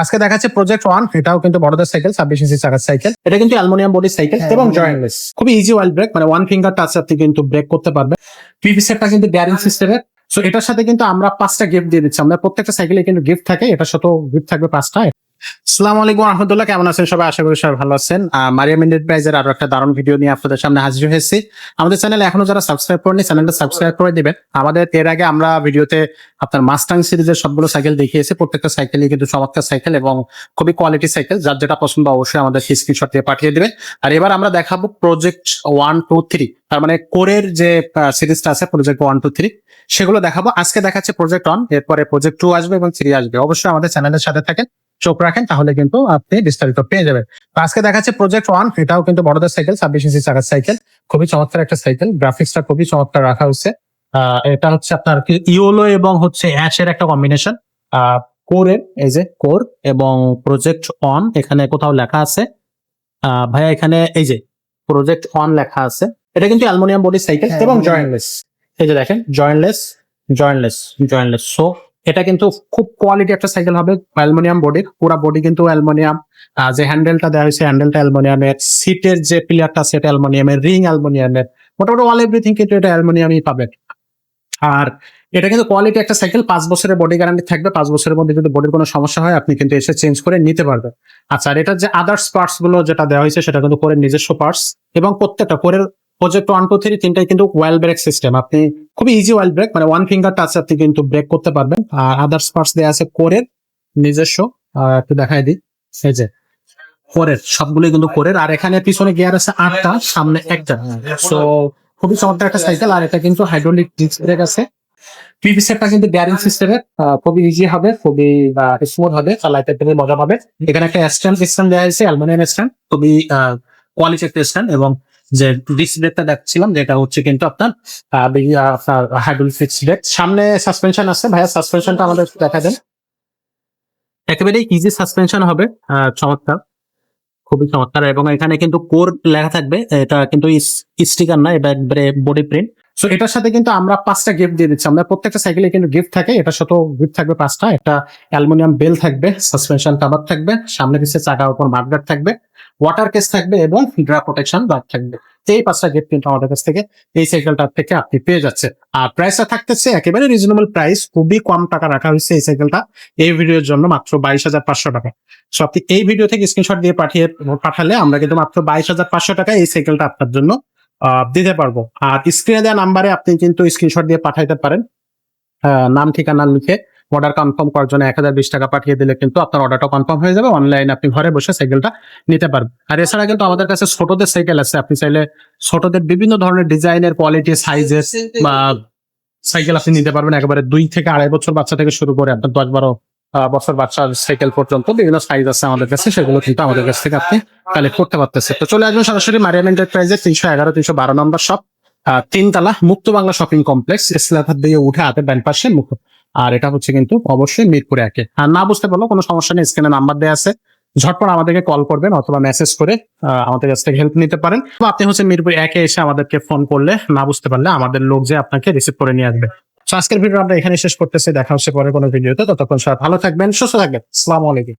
আজকে দেখাচ্ছে project one এটাও কিন্তু বড়দের সাইকেল ছাব্বিশ ইঞ্চি চাকার সাইকেল এটা কিন্তু অ্যালুমিনিয়াম বডি সাইকেল এবং জয়েন্টলেস খুবই ইজি ওয়াইল ব্রেক মানে ওয়ান ফিঙ্গার টাচ আপনি কিন্তু ব্রেক করতে পারবে পিভি সেটটা কিন্তু ব্যারিং সিস্টেমের সো এটার সাথে কিন্তু আমরা পাঁচটা গিফট দিয়ে দিচ্ছি। আমরা প্রত্যেকটা সাইকেলে কিন্তু গিফট থাকে এটার সাথেও গিফট থাকবে পাঁচটা আলাইকুম কেমন আছেন সবাই? আশা করি সবাই ভালো আছেন। মারিয়াম এন্টারপ্রাইজের আরও একটা দারুণ ভিডিও নিয়ে আপনাদের সামনে হাজির হয়েছি। আমাদের এখনও যারা সাবস্ক্রাইব করেনি চ্যানেলটা সাবস্ক্রাইব করে আমাদের এর আগে আমরা ভিডিওতে আপনার মাস্টাং সিরিজের সবগুলো সাইকেল দেখিয়েছি। প্রত্যেকটা সাইকেলই কিন্তু চমৎকার সাইকেল এবং খুবই কোয়ালিটি সাইকেল, যার যেটা পছন্দ অবশ্যই আমাদের স্ক্রিনশট দিয়ে পাঠিয়ে দিবেন। আর এবার আমরা দেখাবো প্রজেক্ট ওয়ান টু থ্রি তার মানে কোরের যে সিরিজটা আছে প্রজেক্ট ওয়ান টু থ্রি সেগুলো দেখাবো। আজকে দেখাচ্ছে প্রজেক্ট ওয়ান এরপরে প্রজেক্ট টু আসবে এবং থ্রি আসবে। অবশ্যই আমাদের চ্যানেলের সাথে থাকেন। চোখ রাখেন তাহলে কিন্তু আপনি বিস্তারিত পেয়ে যাবেন। তো আজকে দেখাচ্ছে প্রজেক্ট ওয়ান এটাও কিন্তু বড়দের সাইকেল ছাব্বিশ ইঞ্চি চাকার সাইকেল খুবই চমৎকার একটা সাইকেল গ্রাফিক্সটা খুবই চমৎকার রাখা হচ্ছে এটা হচ্ছে আপনার ইওলো এবং হচ্ছে অ্যাশের একটা কম্বিনেশন কোরের এই যে কোর এবং প্রজেক্ট অন এখানে কোথাও লেখা আছে। আহ, ভাইয়া এখানে এই যে প্রজেক্ট অন লেখা আছে। এটা কিন্তু অ্যালুমিনিয়াম বডি সাইকেল হ্যাঁ, এবং। জয়েন্টলেস এই যে দেখেন জয়েন্টলেস জয়েন্টলেস জয়েন্টলেস সো এটা কিন্তু খুব কোয়ালিটি একটা সাইকেল হবে অ্যালুমিনিয়াম বডি পুরো বডি কিন্তু অ্যালুমিনিয়াম। যে হ্যান্ডেলটা দেওয়া হয়েছে হ্যান্ডেলটা অ্যালুমিনিয়ামের সিটের যে প্লেয়ারটা সেটা অ্যালুমিনিয়ামের রিং অ্যালুমিনিয়ামের। মোটামুটি অল এভরিথিং কিন্তু এটা অ্যালুমিনিয়ামই পাবেন আর এটা কিন্তু কোয়ালিটি একটা সাইকেল পাঁচ বছরের বডি গ্যারান্টি থাকবে, পাঁচ বছরের মধ্যে যদি বডির কোনো সমস্যা হয়, আপনি কিন্তু এসে চেঞ্জ করে নিতে পারবেন। আচ্ছা আর এটার যে আদার্স পার্টসগুলো যেটা দেওয়া হয়েছে, সেটা কিন্তু কোরের নিজস্ব পার্টস এবং প্রত্যেকটা কোরের প্রজেক্ট ওয়ান টু থ্রি তিনটাই কিন্তু ওয়েল ব্রেক সিস্টেম আপনি খুবই ইজি ওয়েল ব্রেক মানে ওয়ান ফিঙ্গার টাচ আপনি কিন্তু ব্রেক করতে পারবেন। আর আদার্স পার্টস দেওয়া আছে কোরের নিজস্ব। একটু দেখাই দিই। এই যে কোরের সবগুলোই কিন্তু কোরের আর এখানে পিছনে গিয়ার আছে আটটা, সামনে একটা। সো খুবই চমৎকার একটা সাইকেল আর এটা কিন্তু হাইড্রোলিক ডিস্ক ব্রেক আছে। পিভি সেটটা কিন্তু ব্যারিং সিস্টেমের খুবই ইজি হবে, খুবই স্মুথ হবে, চালাইতে তুমি মজা পাবে। এখানে একটা স্ট্যান্ড স্ট্যান্ড দেওয়া হয়েছে অ্যালুমিনিয়াম স্ট্যান্ড খুবই কোয়ালিটি একটা স্ট্যান্ড এবং যে ডিস্ক টা দেখছিলাম, যেটা হচ্ছে কিন্তু আপনার আপনার হাইড্রোল ফিক্স ব্রেক সামনে সাসপেনশন আছে, ভাইয়া সাসপেনশনটা আমাদের দেখা দেন। একেবারে ইজি সাসপেনশন হবে চমৎকার, খুবই চমৎকার। এবং এখানে কিন্তু কোর লেখা থাকবে, এটা কিন্তু স্টিকার না, এটা একবারে বডি প্রিন্ট সো এটার সাথে কিন্তু আমরা পাঁচটা গিফট দিয়ে দিচ্ছি। আমরা প্রত্যেকটা সাইকেলে কিন্তু গিফট থাকে। এটার সাথেও গিফট থাকবে পাঁচটা। একটা অ্যালুমিনিয়াম বেল থাকবে সাসপেনশন কাভার থাকবে, সামনে পিছিয়ে চাকার উপর মার্কগার্ড থাকবে ওয়াটার কেস থাকবে এবং ড্রা প্রোটেকশন গার্ড থাকবে। এই পাঁচটা গিফট কিন্তু আমাদের কাছ থেকে এই সাইকেলটার থেকে আপনি পেয়ে যাচ্ছে আর প্রাইসটা থাকতেছে একেবারে রিজনেবল প্রাইস খুবই কম টাকা রাখা হয়েছে এই সাইকেলটা এই ভিডিওর জন্য মাত্র বাইশ হাজার পাঁচশো টাকা। সো আপনি এই ভিডিও থেকে স্ক্রিনশট দিয়ে পাঠিয়ে পাঠালে আমরা কিন্তু মাত্র বাইশ হাজার পাঁচশো টাকা এই সাইকেলটা আপনার জন্য দিতে পারব। আর স্ক্রিনে দেওয়া নাম্বারে আপনি কিন্তু স্ক্রিনশট দিয়ে পাঠাইতে পারেন। নাম, ঠিকানা লিখে অর্ডার কনফার্ম করার জন্য এক হাজার বিশ টাকা পাঠিয়ে দিলে কিন্তু আপনার অর্ডারটা কনফার্ম হয়ে যাবে। অনলাইনে আপনি ঘরে বসে সাইকেলটা নিতে পারবেন। আর এছাড়া কিন্তু আমাদের কাছে ছোটদের সাইকেল আছে। আপনি চাইলে ছোটদের বিভিন্ন ধরনের ডিজাইনের কোয়ালিটি সাইজের বা সাইকেল আপনি নিতে পারবেন। একেবারে দুই থেকে আড়াই বছর বাচ্চা থেকে শুরু করে আপনার দশ বারো বছর বাচ্চার সাইকেল পর্যন্ত বিভিন্ন সাইজ আছে আমাদের কাছে, সেগুলো কিন্তু আমাদের কাছ থেকে আপনি কালেক্ট করতে পারতেছে তো চলে আসবেন সরাসরি মারিয়াম এন্টারপ্রাইজের তিনশো এগারো, তিনশো বারো নম্বর শপ তিনতলা মুক্ত বাংলা শপিং কমপ্লেক্স ইসলামহাট দিয়ে উঠে হাতে ব্যান পাশে মুক্ত। আর এটা হচ্ছে কিন্তু অবশ্যই মিরপুরে একে। আর না বুঝতে পারল কোনো সমস্যা নেই স্ক্রিনে নাম্বার দেওয়া আছে। ঝটপট আমাদেরকে কল করবেন অথবা মেসেজ করে আমাদের কাছ থেকে হেল্প নিতে পারেন। আপনি হচ্ছে মিরপুর একে এসে আমাদেরকে ফোন করলে, না বুঝতে পারলে আমাদের লোক যে আপনাকে রিসিভ করে নিয়ে আসবে। আজকের ভিডিও আমরা এখানে শেষ করতেছি। দেখা হচ্ছে পরে কোনো ভিডিওতে। ততক্ষণ সবাই ভালো থাকবেন, সুস্থ থাকবেন। আসসালামু আলাইকুম।